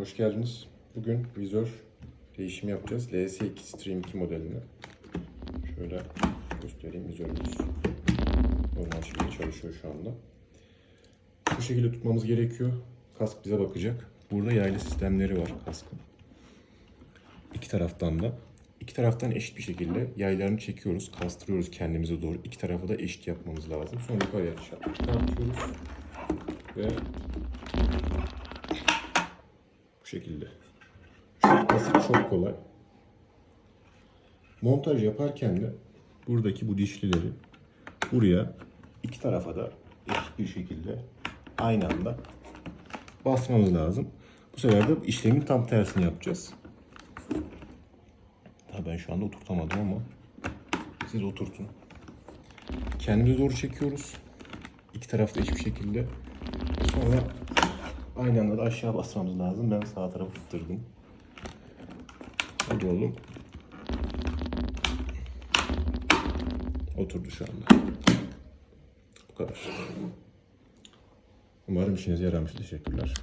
Hoş geldiniz. Bugün vizör değişimi yapacağız. LS2 Stream 2 modelini. Şöyle göstereyim vizörümüz. Normal şekilde çalışıyor şu anda. Bu şekilde tutmamız gerekiyor. Kask bize bakacak. Burada yaylı sistemleri var kaskın. İki taraftan da. İki taraftan eşit bir şekilde yaylarını çekiyoruz. Kastırıyoruz kendimize doğru. İki tarafı da eşit yapmamız lazım. Sonra yukarıya çıkartıyoruz. Ve şekilde. Çok basit, çok kolay. Montaj yaparken de buradaki bu dişlileri buraya iki tarafa da eşit bir şekilde aynı anda basmamız lazım. Bu sefer de işlemin tam tersini yapacağız. Tabii ben şu anda oturtamadım ama siz oturtun. Kendimize doğru çekiyoruz. İki tarafta eşit bir şekilde. Sonra aynı anda da aşağı basmamız lazım. Ben sağ tarafı tutturdum. Hadi oğlum. Oturdu şu anda. Bu kadar. Umarım işinize yaramış. Teşekkürler.